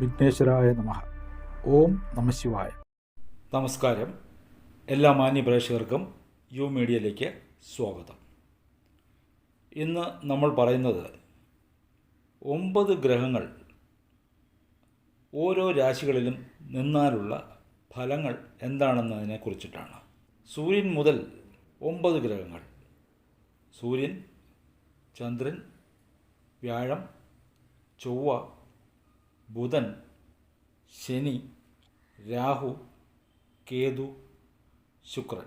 വിഘ്നേശ്വരായ നമ. ഓം നമശിവായ നമസ്കാരം. എല്ലാ മാന്യ പ്രേക്ഷകർക്കും യു മീഡിയയിലേക്ക് സ്വാഗതം. ഇന്ന് നമ്മൾ പറയുന്നത് ഒമ്പത് ഗ്രഹങ്ങൾ ഓരോ രാശികളിലും നിന്നാലുള്ള ഫലങ്ങൾ എന്താണെന്നതിനെ കുറിച്ചിട്ടാണ്. സൂര്യൻ മുതൽ ഒമ്പത് ഗ്രഹങ്ങൾ. സൂര്യൻ ചന്ദ്രൻ വ്യാഴം ചൊവ്വ ബുധൻ ശനി രാഹു കേതു ശുക്രൻ.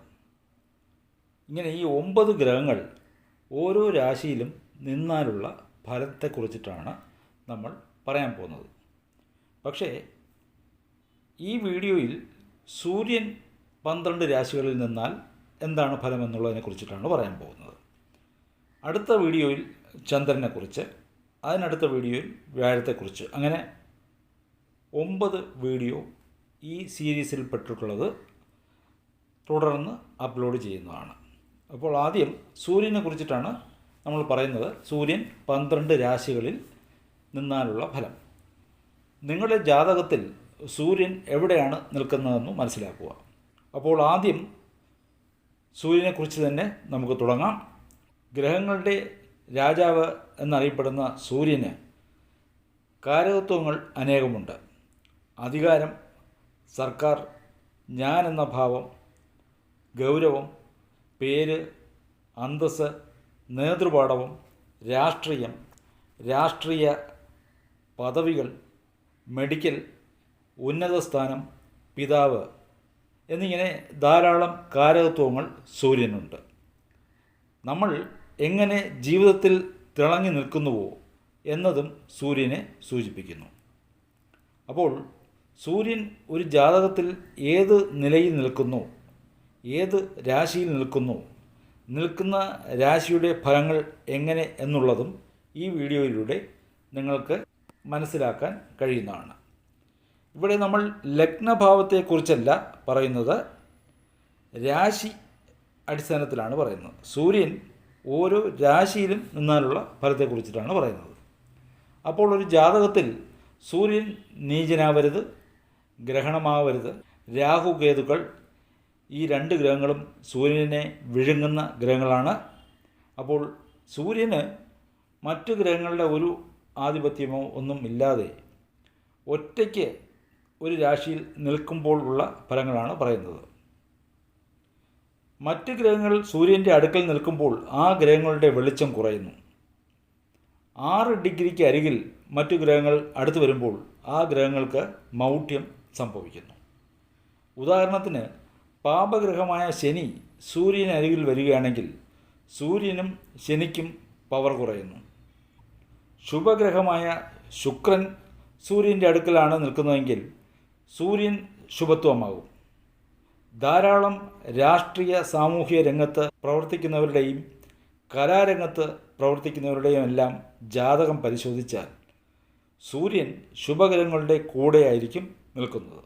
ഇങ്ങനെ ഈ ഒമ്പത് ഗ്രഹങ്ങൾ ഓരോ രാശിയിലും നിന്നാലുള്ള ഫലത്തെക്കുറിച്ചിട്ടാണ് നമ്മൾ പറയാൻ പോകുന്നത്. പക്ഷേ ഈ വീഡിയോയിൽ സൂര്യൻ പന്ത്രണ്ട് രാശികളിൽ നിന്നാൽ എന്താണ് ഫലം എന്നുള്ളതിനെക്കുറിച്ചിട്ടാണ് പറയാൻ പോകുന്നത്. അടുത്ത വീഡിയോയിൽ ചന്ദ്രനെക്കുറിച്ച് അതിനടുത്ത വീഡിയോയിൽ വ്യാഴത്തെക്കുറിച്ച് അങ്ങനെ ഒമ്പത് വീഡിയോ ഈ സീരീസിൽ പെട്ടിട്ടുള്ളത് തുടർന്ന് അപ്ലോഡ് ചെയ്യുന്നതാണ്. അപ്പോൾ ആദ്യം സൂര്യനെ കുറിച്ചിട്ടാണ് നമ്മൾ പറയുന്നത്. സൂര്യൻ പന്ത്രണ്ട് രാശികളിൽ നിന്നാലുള്ള ഫലം. നിങ്ങളുടെ ജാതകത്തിൽ സൂര്യൻ എവിടെയാണ് നിൽക്കുന്നതെന്ന് മനസ്സിലാക്കുക. അപ്പോൾ ആദ്യം സൂര്യനെക്കുറിച്ച് തന്നെ നമുക്ക് തുടങ്ങാം. ഗ്രഹങ്ങളുടെ രാജാവ് എന്നറിയപ്പെടുന്ന സൂര്യന് കാരകത്വങ്ങൾ അനേകമുണ്ട്. അധികാരം സർക്കാർ ഞാൻ എന്ന ഭാവം ഗൗരവം പേര് അന്തസ് നേതൃപാടവം രാഷ്ട്രീയം രാഷ്ട്രീയ പദവികൾ മെഡിക്കൽ ഉന്നത സ്ഥാനം പിതാവ് എന്നിങ്ങനെ ധാരാളം കാരകത്വങ്ങൾ സൂര്യനുണ്ട്. നമ്മൾ എങ്ങനെ ജീവിതത്തിൽ തിളങ്ങി നിൽക്കുന്നുവോ എന്നതും സൂര്യനെ സൂചിപ്പിക്കുന്നു. അപ്പോൾ സൂര്യൻ ഒരു ജാതകത്തിൽ ഏത് നിലയിൽ നിൽക്കുന്നു? ഏത് രാശിയിൽ നിൽക്കുന്നു? നിൽക്കുന്ന രാശിയുടെ ഫലങ്ങൾ എങ്ങനെ എന്നുള്ളതും ഈ വീഡിയോയിലൂടെ നിങ്ങൾക്ക് മനസ്സിലാക്കാൻ കഴിയുന്നതാണ്. ഇവിടെ നമ്മൾ ലഗ്നഭാവത്തെക്കുറിച്ചല്ല പറയുന്നത്. രാശി അടിസ്ഥാനത്തിലാണ് പറയുന്നത്. സൂര്യൻ ഓരോ രാശിയിലും നിന്നാലുള്ള ഫലത്തെക്കുറിച്ചിട്ടാണ് പറയുന്നത്. അപ്പോൾ ഒരു ജാതകത്തിൽ സൂര്യൻ നീചനാവരുത് ഗ്രഹണമാവരുത്. രാഹുകേതുക്കൾ ഈ രണ്ട് ഗ്രഹങ്ങളും സൂര്യനെ വിഴുങ്ങുന്ന ഗ്രഹങ്ങളാണ്. അപ്പോൾ സൂര്യന് മറ്റു ഗ്രഹങ്ങളുടെ ഒരു ആധിപത്യമോ ഒന്നും ഇല്ലാതെ ഒറ്റയ്ക്ക് ഒരു രാശിയിൽ നിൽക്കുമ്പോൾ ഉള്ള ഫലങ്ങളാണ് പറയുന്നത്. മറ്റ് ഗ്രഹങ്ങൾ സൂര്യന്റെ അടുക്കൽ നിൽക്കുമ്പോൾ ആ ഗ്രഹങ്ങളുടെ വെളിച്ചം കുറയുന്നു. ആറ് ഡിഗ്രിക്ക് അരികിൽ മറ്റു ഗ്രഹങ്ങൾ അടുത്തു വരുമ്പോൾ ആ ഗ്രഹങ്ങൾക്ക് മൗഢ്യം സംഭവിക്കുന്നു. ഉദാഹരണത്തിന് പാപഗ്രഹമായ ശനി സൂര്യനരികിൽ വരികയാണെങ്കിൽ സൂര്യനും ശനിക്കും പവർ കുറയുന്നു. ശുഭഗ്രഹമായ ശുക്രൻ സൂര്യന്റെ അടുക്കലാണ് നിൽക്കുന്നതെങ്കിൽ സൂര്യൻ ശുഭത്വമാകും. ധാരാളം രാഷ്ട്രീയ സാമൂഹിക രംഗത്ത് പ്രവർത്തിക്കുന്നവരുടെയും കലാരംഗത്ത് പ്രവർത്തിക്കുന്നവരുടെയും എല്ലാം ജാതകം പരിശോധിച്ചാൽ സൂര്യൻ ശുഭഗ്രഹങ്ങളുടെ കൂടെയായിരിക്കും നിൽക്കുന്നത്.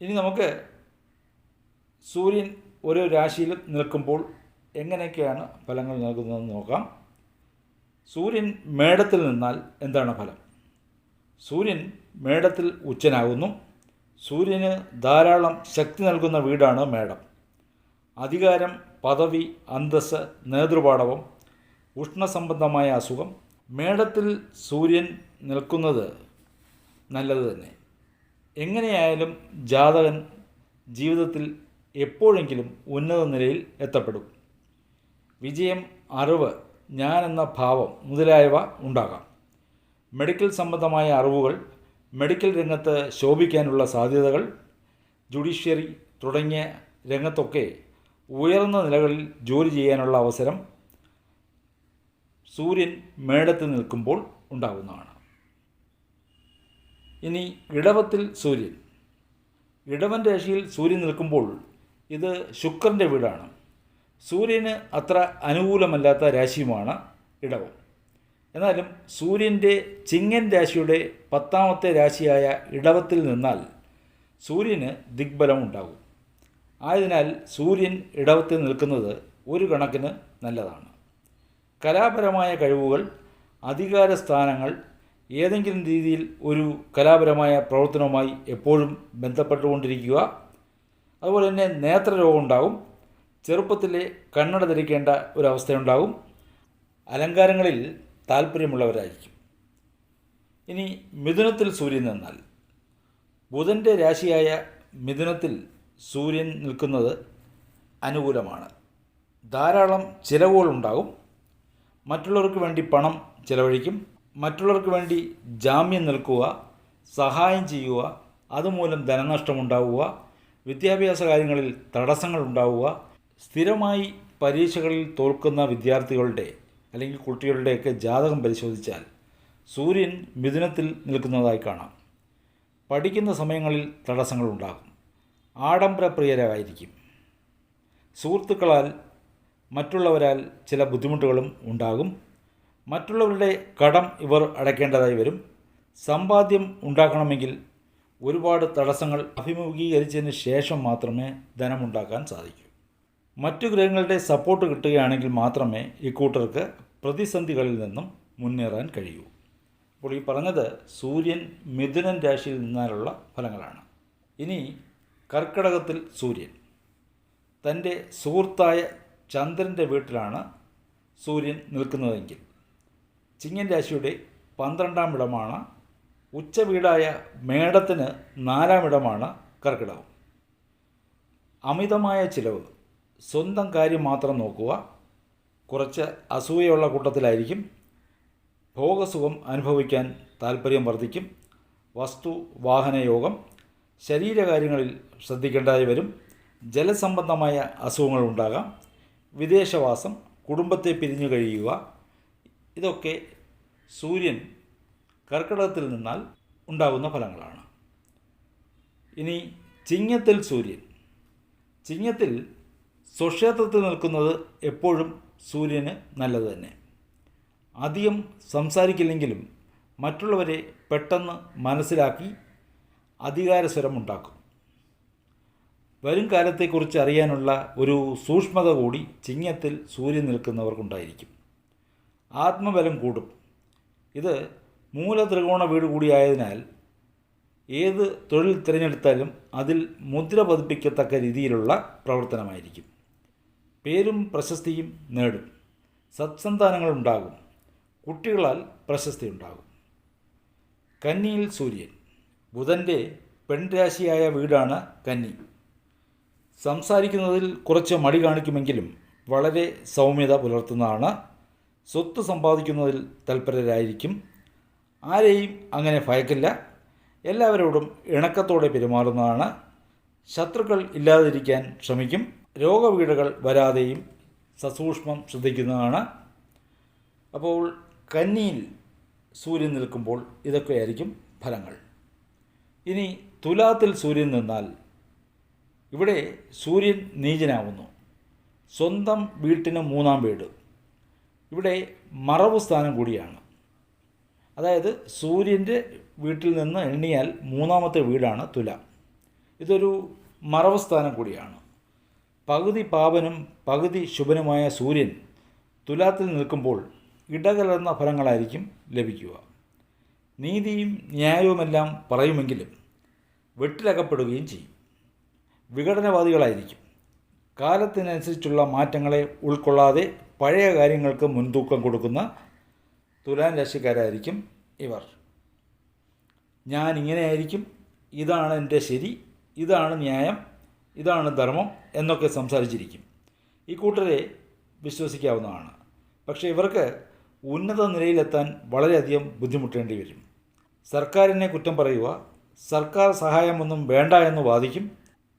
ഇനി നമുക്ക് സൂര്യൻ ഒരു രാശിയിൽ നിൽക്കുമ്പോൾ എങ്ങനെയൊക്കെയാണ് ഫലങ്ങൾ നൽകുന്നതെന്ന് നോക്കാം. സൂര്യൻ മേടത്തിൽ നിന്നാൽ എന്താണ് ഫലം? സൂര്യൻ മേടത്തിൽ ഉച്ചനാകുന്നു. സൂര്യന് ധാരാളം ശക്തി നൽകുന്ന വീടാണ് മേടം. അധികാരം പദവി അന്തസ് നേതൃപാടവം ഉഷ്ണസംബന്ധമായ അസുഖം. മേടത്തിൽ സൂര്യൻ നിൽക്കുന്നത് നല്ലത് തന്നെ. എങ്ങനെയായാലും ജാതകൻ ജീവിതത്തിൽ എപ്പോഴെങ്കിലും ഉന്നത നിലയിൽ എത്തപ്പെടും. വിജയം അറിവ് എന്ന ഭാവം മുതലായവ ഉണ്ടാകാം. മെഡിക്കൽ സംബന്ധമായ അറിവുകൾ മെഡിക്കൽ രംഗത്ത് ശോഭിക്കാനുള്ള സാധ്യതകൾ ജുഡീഷ്യറി തുടങ്ങിയ രംഗത്തൊക്കെ ഉയർന്ന നിലകളിൽ ജോലി ചെയ്യാനുള്ള അവസരം സൂര്യൻ മേടത്തിൽ നിൽക്കുമ്പോൾ ഉണ്ടാകുന്നതാണ്. ഇനി ഇടവത്തിൽ സൂര്യൻ. ഇടവൻ രാശിയിൽ സൂര്യൻ നിൽക്കുമ്പോൾ ഇത് ശുക്രന്റെ വീടാണ്. സൂര്യന് അത്ര അനുകൂലമല്ലാത്ത രാശിയുമാണ് ഇടവം എന്നാലും സൂര്യന്റെ ചിങ്ങൻ രാശിയുടെ പത്താമത്തെ രാശിയായ ഇടവത്തിൽ നിന്നാൽ സൂര്യന് ദിഗ്ബലം ഉണ്ടാകും ആയതിനാൽ സൂര്യൻ ഇടവത്തിൽ നിൽക്കുന്നത് ഒരു കണക്കിന് നല്ലതാണ്. കലാപരമായ കഴിവുകൾ അധികാര സ്ഥാനങ്ങൾ ഏതെങ്കിലും രീതിയിൽ ഒരു കലാപരമായ പ്രവർത്തനവുമായി എപ്പോഴും ബന്ധപ്പെട്ടുകൊണ്ടിരിക്കുക. അതുപോലെ തന്നെ നേത്രരോഗം ഉണ്ടാകും ചെറുപ്പത്തിലെ കണ്ണട ധരിക്കേണ്ട ഒരവസ്ഥയുണ്ടാകും അലങ്കാരങ്ങളിൽ താല്പര്യമുള്ളവരായിരിക്കും. ഇനി മിഥുനത്തിൽ സൂര്യൻ നിന്നാൽ. ബുധന്റെ രാശിയായ മിഥുനത്തിൽ സൂര്യൻ നിൽക്കുന്നത് അനുകൂലമാണ്. ധാരാളം ചിലവുകളുണ്ടാകും. മറ്റുള്ളവർക്ക് വേണ്ടി പണം ചിലവഴിക്കും. മറ്റുള്ളവർക്ക് വേണ്ടി ജാമ്യം നിൽക്കുക സഹായം ചെയ്യുക അതുമൂലം ധനനഷ്ടമുണ്ടാവുക വിദ്യാഭ്യാസ കാര്യങ്ങളിൽ തടസ്സങ്ങൾ ഉണ്ടാവുക സ്ഥിരമായി പരീക്ഷകളിൽ തോൽക്കുന്ന വിദ്യാർത്ഥികളുടെ അല്ലെങ്കിൽ കുട്ടികളുടെയൊക്കെ ജാതകം പരിശോധിച്ചാൽ സൂര്യൻ മിഥുനത്തിൽ നിൽക്കുന്നതായി കാണാം. പഠിക്കുന്ന സമയങ്ങളിൽ തടസ്സങ്ങളുണ്ടാകും ആഡംബരപ്രിയരായിരിക്കും സുഹൃത്തുക്കളാൽ മറ്റുള്ളവരാൽ ചില ബുദ്ധിമുട്ടുകളും ഉണ്ടാകും. മറ്റുള്ളവരുടെ കടം ഇവർ അടയ്ക്കേണ്ടതായി വരും. സമ്പാദ്യം ഉണ്ടാക്കണമെങ്കിൽ ഒരുപാട് തടസ്സങ്ങൾ അഭിമുഖീകരിച്ചതിന് ശേഷം മാത്രമേ ധനമുണ്ടാക്കാൻ സാധിക്കൂ. മറ്റു ഗ്രഹങ്ങളുടെ സപ്പോർട്ട് കിട്ടുകയാണെങ്കിൽ മാത്രമേ ഇക്കൂട്ടർക്ക് പ്രതിസന്ധികളിൽ നിന്നും മുന്നേറാൻ കഴിയൂ. അപ്പോൾ ഈ പറഞ്ഞത് സൂര്യൻ മിഥുനൻ രാശിയിൽ നിന്നാലുള്ള ഫലങ്ങളാണ്. ഇനി കർക്കിടകത്തിൽ സൂര്യൻ. തന്റെ സുഹൃത്തായ ചന്ദ്രന്റെ വീട്ടിലാണ് സൂര്യൻ നിൽക്കുന്നതെങ്കിൽ ചിങ്ങൻ രാശിയുടെ പന്ത്രണ്ടാം ഇടമാണ്. ഉച്ച വീടായ മേടത്തിന് നാലാം ഇടമാണ് കർക്കിടകം. അമിതമായ ചിലവ്. സ്വന്തം കാര്യം മാത്രം നോക്കുക. കുറച്ച് അസൂയുള്ള കൂട്ടത്തിലായിരിക്കും. ഭോഗസുഖം അനുഭവിക്കാൻ താല്പര്യം വർദ്ധിക്കും. വസ്തു വാഹനയോഗം ശരീരകാര്യങ്ങളിൽ ശ്രദ്ധിക്കേണ്ടതായി വരും. ജലസംബന്ധമായ അസുഖങ്ങൾ ഉണ്ടാകാം. വിദേശവാസം. കുടുംബത്തെ പിരിഞ്ഞു കഴിയുക. ഇതൊക്കെ സൂര്യൻ കർക്കിടകത്തിൽ നിന്നാൽ ഉണ്ടാകുന്ന ഫലങ്ങളാണ്. ഇനി ചിങ്ങത്തിൽ സൂര്യൻ. ചിങ്ങത്തിൽ സ്വക്ഷേത്രത്തിൽ നിൽക്കുന്നത് എപ്പോഴും സൂര്യന് നല്ലത് തന്നെ. അധികം സംസാരിക്കില്ലെങ്കിലും മറ്റുള്ളവരെ പെട്ടെന്ന് മനസ്സിലാക്കി അധികാരസ്വരം ഉണ്ടാക്കും. വരും കാലത്തെക്കുറിച്ച് അറിയാനുള്ള ഒരു സൂക്ഷ്മത കൂടി ചിങ്ങത്തിൽ സൂര്യൻ നിൽക്കുന്നവർക്കുണ്ടായിരിക്കും ആത്മബലം കൂടും. ഇത് മൂലത്രികോണ വീട് കൂടിയായതിനാൽ ഏത് തൊഴിൽ തിരഞ്ഞെടുത്താലും അതിൽ മുദ്ര പതിപ്പിക്കത്തക്ക രീതിയിലുള്ള പ്രവർത്തനമായിരിക്കും. പേരും പ്രശസ്തിയും നേടും. സത്സന്താനങ്ങൾ ഉണ്ടാകും. കുട്ടികളാൽ പ്രശസ്തി ഉണ്ടാകും. കന്നിയിൽ സൂര്യൻ. ബുധന്റെ പെൺരാശിയായ വീടാണ് കന്നി. സംസാരിക്കുന്നതിൽ കുറച്ച് മടി കാണിക്കുമെങ്കിലും വളരെ സൗമ്യത പുലർത്തുന്നതാണ് സ്വത്ത് സമ്പാദിക്കുന്നതിൽ തൽപരരായിരിക്കും. ആരെയും അങ്ങനെ ഭയക്കില്ല. എല്ലാവരോടും ഇണക്കത്തോടെ പെരുമാറുന്നതാണ്. ശത്രുക്കൾ ഇല്ലാതിരിക്കാൻ ശ്രമിക്കും. രോഗപീഠകൾ വരാതെയും സസൂക്ഷ്മം ശ്രദ്ധിക്കുന്നതാണ്. അപ്പോൾ കന്നിയിൽ സൂര്യൻ നിൽക്കുമ്പോൾ ഇതൊക്കെയായിരിക്കും ഫലങ്ങൾ. ഇനി തുലാത്തിൽ സൂര്യൻ നിന്നാൽ ഇവിടെ സൂര്യൻ നീചനാവുന്നു. സ്വന്തം വീട്ടിന് മൂന്നാം വീട്. ഇവിടെ മറവ് സ്ഥാനം കൂടിയാണ്. അതായത് സൂര്യന്റെ വീട്ടിൽ നിന്ന് എണ്ണിയാൽ മൂന്നാമത്തെ വീടാണ് തുല. ഇതൊരു മറവ് സ്ഥാനം കൂടിയാണ്. പകുതി പാപനും പകുതി ശുഭനുമായ സൂര്യൻ തുലാത്തിൽ നിൽക്കുമ്പോൾ ഇടകലർന്ന ഫലങ്ങളായിരിക്കും ലഭിക്കുക. നീതിയും ന്യായവുമെല്ലാം പറയുമെങ്കിലും വെട്ടിലകപ്പെടുകയും ചെയ്യും. വിഘടനവാദികളായിരിക്കും. കാലത്തിനനുസരിച്ചുള്ള മാറ്റങ്ങളെ ഉൾക്കൊള്ളാതെ പഴയ കാര്യങ്ങൾക്ക് മുൻതൂക്കം കൊടുക്കുന്ന തുലാൻ രാശിക്കാരായിരിക്കും ഇവർ. ഞാൻ ഇങ്ങനെയായിരിക്കും ഇതാണ് എന്റെ ശരി ഇതാണ് ന്യായം ഇതാണ് ധർമ്മം എന്നൊക്കെ സംസാരിച്ചിരിക്കും. ഈ കൂട്ടരെ വിശ്വസിക്കാവുന്നതാണ്. പക്ഷേ ഇവർക്ക് ഉന്നത നിലയിലെത്താൻ വളരെയധികം ബുദ്ധിമുട്ടേണ്ടി വരും. സർക്കാരിനെ കുറ്റം പറയുക സർക്കാർ സഹായമൊന്നും വേണ്ട എന്ന് വാദിക്കും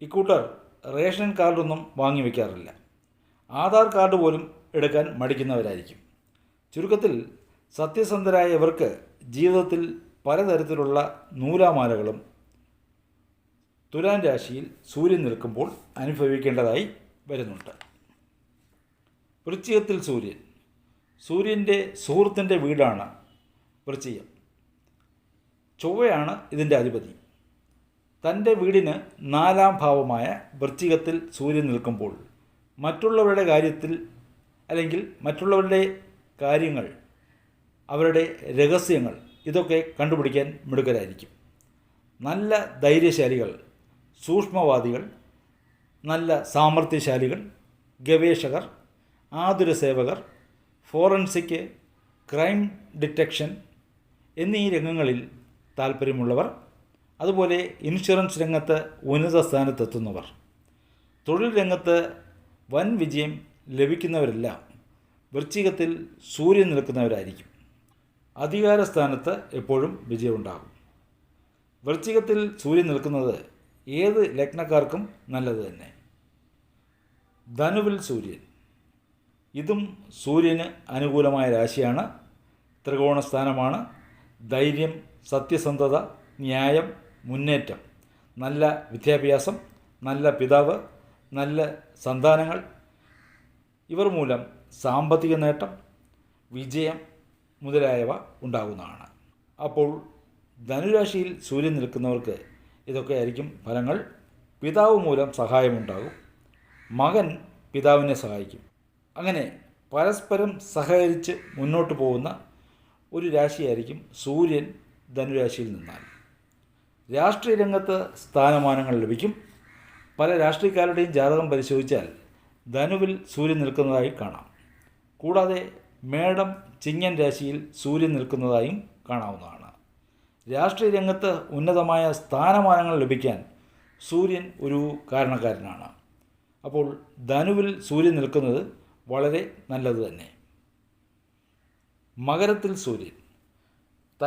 ഇക്കൂട്ടർ റേഷൻ കാർഡൊന്നും വാങ്ങി വയ്ക്കാറില്ല ആധാർ കാർഡ് പോലും എടുക്കാൻ മടിക്കുന്നവരായിരിക്കും. ചുരുക്കത്തിൽ സത്യസന്ധരായ ഇവർക്ക് ജീവിതത്തിൽ പലതരത്തിലുള്ള നൂലാമാലകളും തുലാൻ രാശിയിൽ സൂര്യൻ നിൽക്കുമ്പോൾ അനുഭവിക്കേണ്ടതായി വരുന്നുണ്ട്. വൃശ്ചികത്തിൽ സൂര്യൻ. സൂര്യന്റെ സുഹൃത്തിന്റെ വീടാണ് വൃശ്ചികം. ചൊവ്വയാണ് ഇതിന്റെ അധിപതി. തന്റെ വീടിന് നാലാം ഭാവമായ വൃശ്ചികത്തിൽ സൂര്യൻ നിൽക്കുമ്പോൾ മറ്റുള്ളവരുടെ കാര്യത്തിൽ അല്ലെങ്കിൽ മറ്റുള്ളവരുടെ കാര്യങ്ങൾ അവരുടെ രഹസ്യങ്ങൾ ഇതൊക്കെ കണ്ടുപിടിക്കാൻ മിടുക്കരായിരിക്കും. നല്ല ധൈര്യശാലികൾ സൂക്ഷ്മവാദികൾ നല്ല സാമർഥ്യശാലികൾ ഗവേഷകർ ആതുര സേവകർ ഫോറൻസിക് ക്രൈം ഡിറ്റക്ഷൻ എന്നീ രംഗങ്ങളിൽ താല്പര്യമുള്ളവർ അതുപോലെ ഇൻഷുറൻസ് രംഗത്ത് ഉന്നത സ്ഥാനത്തെത്തുന്നവർ. തൊഴിൽ രംഗത്ത് വൻ വിജയം ലഭിക്കുന്നവരെല്ലാം വൃശ്ചികത്തിൽ സൂര്യൻ നിൽക്കുന്നവരായിരിക്കും. അധികാര സ്ഥാനത്ത് എപ്പോഴും വിജയമുണ്ടാകും. വൃശ്ചികത്തിൽ സൂര്യൻ നിൽക്കുന്നത് ഏത് ലഗ്നക്കാർക്കും നല്ലത് തന്നെ. ധനുവിൽ സൂര്യൻ. ഇതും സൂര്യന് അനുകൂലമായ രാശിയാണ്. ത്രികോണസ്ഥാനമാണ്. ധൈര്യം സത്യസന്ധത ന്യായം മുന്നേറ്റം. നല്ല വിദ്യാഭ്യാസം നല്ല പിതാവ് നല്ല സന്താനങ്ങൾ ഇവർ മൂലം സാമ്പത്തിക നേട്ടം വിജയം മുതലായവ ഉണ്ടാകുന്നതാണ്. അപ്പോൾ ധനുരാശിയിൽ സൂര്യൻ നിൽക്കുന്നവർക്ക് ഇതൊക്കെ ആയിരിക്കും ഫലങ്ങൾ. പിതാവ് മൂലം സഹായമുണ്ടാകും. മകൻ പിതാവിനെ സഹായിക്കും. അങ്ങനെ പരസ്പരം സഹകരിച്ച് മുന്നോട്ട് പോകുന്ന ഒരു രാശിയായിരിക്കും സൂര്യൻ ധനുരാശിയിൽ നിന്നാൽ. രാഷ്ട്രീയ രംഗത്ത് സ്ഥാനമാനങ്ങൾ ലഭിക്കും. പല രാഷ്ട്രീയക്കാരുടെയും ജാതകം പരിശോധിച്ചാൽ ധനുവിൽ സൂര്യൻ നിൽക്കുന്നതായി കാണാം. കൂടാതെ മേടം ചിങ്ങൻ രാശിയിൽ സൂര്യൻ നിൽക്കുന്നതായും കാണാവുന്നതാണ്. രാഷ്ട്രീയ രംഗത്ത് ഉന്നതമായ സ്ഥാനമാനങ്ങൾ ലഭിക്കാൻ സൂര്യൻ ഒരു കാരണക്കാരനാണ്. അപ്പോൾ ധനുവിൽ സൂര്യൻ നിൽക്കുന്നത് വളരെ നല്ലത് തന്നെ. മകരത്തിൽ സൂര്യൻ.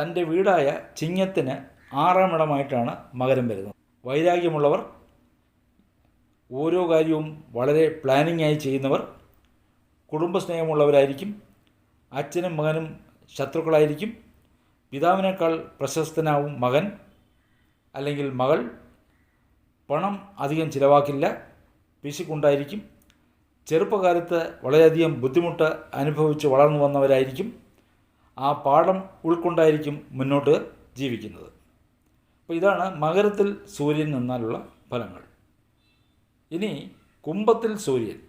തന്റെ വീടായ ചിങ്ങത്തിന് ആറാം ഇടമായിട്ടാണ് മകരം വരുന്നത്. വൈരാഗ്യമുള്ളവർ ഓരോ കാര്യവും വളരെ പ്ലാനിങ്ങായി ചെയ്യുന്നവർ കുടുംബസ്നേഹമുള്ളവരായിരിക്കും അച്ഛനും മകനും ശത്രുക്കളായിരിക്കും പിതാവിനേക്കാൾ പ്രശസ്തനാവും മകൻ അല്ലെങ്കിൽ മകൾ പണം അധികം ചിലവാക്കില്ല പിശുക്കുണ്ടായിരിക്കും ചെറുപ്പകാലത്ത് വളരെയധികം ബുദ്ധിമുട്ട് അനുഭവിച്ച് വളർന്നു വന്നവരായിരിക്കും ആ പാഠം ഉൾക്കൊണ്ടായിരിക്കും മുന്നോട്ട് ജീവിക്കുന്നത്. അപ്പോൾ ഇതാണ് മകരത്തിൽ സൂര്യൻ നിന്നാലുള്ള ഫലങ്ങൾ. ഇനി കുംഭത്തിൽ സൂര്യൻ.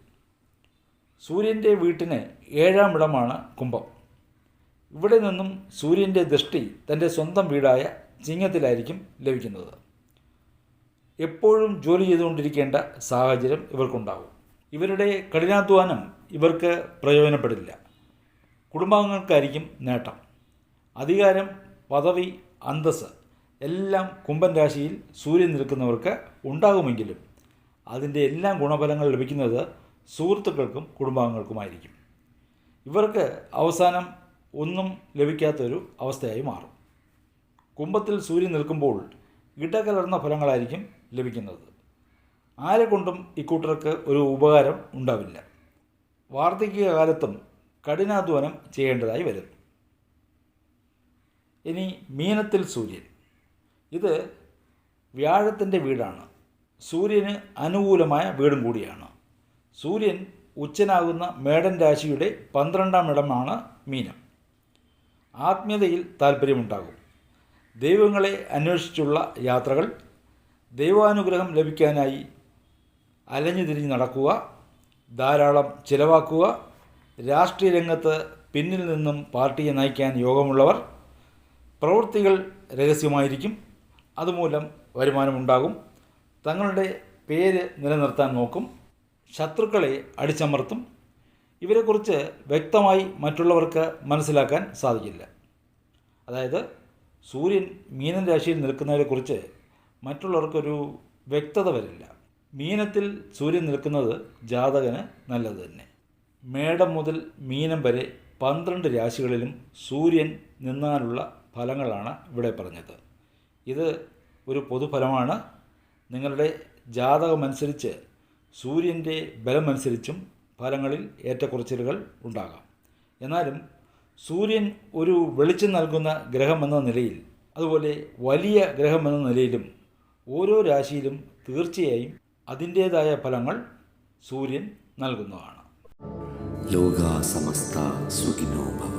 സൂര്യന്റെ വീട്ടിന് ഏഴാം ഇടമാണ് കുംഭം. ഇവിടെ നിന്നും സൂര്യന്റെ ദൃഷ്ടി തന്റെ സ്വന്തം വീടായ ചിങ്ങത്തിലായിരിക്കും ലഭിക്കുന്നത്. എപ്പോഴും ജോലി ചെയ്തുകൊണ്ടിരിക്കേണ്ട സാഹചര്യം ഇവർക്കുണ്ടാകും ഇവരുടെ കഠിനാധ്വാനം ഇവർക്ക് പ്രയോജനപ്പെടില്ല. കുടുംബാംഗങ്ങൾക്കായിരിക്കും നേട്ടം. അധികാരം പദവി അന്തസ് എല്ലാം കുംഭൻ രാശിയിൽ സൂര്യൻ നിൽക്കുന്നവർക്ക് ഉണ്ടാകുമെങ്കിലും അതിന്റെ എല്ലാം ഗുണഫലങ്ങൾ ലഭിക്കുന്നത് സുഹൃത്തുക്കൾക്കും കുടുംബാംഗങ്ങൾക്കുമായിരിക്കും. ഇവർക്ക് അവസാനം ഒന്നും ലഭിക്കാത്തൊരു അവസ്ഥയായി മാറും. കുംഭത്തിൽ സൂര്യൻ നിൽക്കുമ്പോൾ ഇടകലർന്ന ഫലങ്ങളായിരിക്കും ലഭിക്കുന്നത്. ആരെ കൊണ്ടും ഇക്കൂട്ടർക്ക് ഒരു ഉപകാരം ഉണ്ടാവില്ല. വാർദ്ധക്യ കാലത്തും കഠിനാധ്വാനം ചെയ്യേണ്ടതായി വരും. ഇനി മീനത്തിൽ സൂര്യൻ. ഇത് വ്യാഴത്തിന്റെ വീടാണ്. സൂര്യന് അനുകൂലമായ വീടും കൂടിയാണ്. സൂര്യൻ ഉച്ചനാകുന്ന മേടൻ രാശിയുടെ പന്ത്രണ്ടാം ഇടമാണ് മീനം. ആത്മീയതയിൽ താല്പര്യമുണ്ടാകും ദൈവങ്ങളെ അന്വേഷിച്ചുള്ള യാത്രകൾ ദൈവാനുഗ്രഹം ലഭിക്കാനായി അലഞ്ഞു തിരിഞ്ഞ് നടക്കുക ധാരാളം ചിലവാക്കുക രാഷ്ട്രീയ രംഗത്ത് പിന്നിൽ നിന്നും പാർട്ടിയെ നയിക്കാൻ യോഗമുള്ളവർ പ്രവൃത്തികൾ രഹസ്യമായിരിക്കും അതുമൂലം വരുമാനമുണ്ടാകും. തങ്ങളുടെ പേര് നിലനിർത്താൻ നോക്കും ശത്രുക്കളെ അടിച്ചമർത്തും. ഇവരെക്കുറിച്ച് വ്യക്തമായി മറ്റുള്ളവർക്ക് മനസ്സിലാക്കാൻ സാധിക്കില്ല. അതായത് സൂര്യൻ മീനൻ രാശിയിൽ നിൽക്കുന്നതിനെക്കുറിച്ച് മറ്റുള്ളവർക്കൊരു വ്യക്തത വരില്ല. മീനത്തിൽ സൂര്യൻ നിൽക്കുന്നത് ജാതകന് നല്ലത് തന്നെ. മേടം മുതൽ മീനം വരെ പന്ത്രണ്ട് രാശികളിലും സൂര്യൻ നിന്നാനുള്ള ഫലങ്ങളാണ് ഇവിടെ പറഞ്ഞത്. ഇത് ഒരു പൊതുഫലമാണ്. നിങ്ങളുടെ ജാതകമനുസരിച്ച് സൂര്യന്റെ ബലമനുസരിച്ചും ഫലങ്ങളിൽ ഏറ്റക്കുറച്ചിലുകൾ ഉണ്ടാകാം. എന്നാലും സൂര്യൻ ഒരു വെളിച്ചം നൽകുന്ന ഗ്രഹമെന്ന നിലയിൽ അതുപോലെ വലിയ ഗ്രഹമെന്ന നിലയിലും ഓരോ രാശിയിലും തീർച്ചയായും അതിന്റേതായ ഫലങ്ങൾ സൂര്യൻ നൽകുന്നതാണ്. ലോക സമസ്ത സുഖിനോ ഭവ.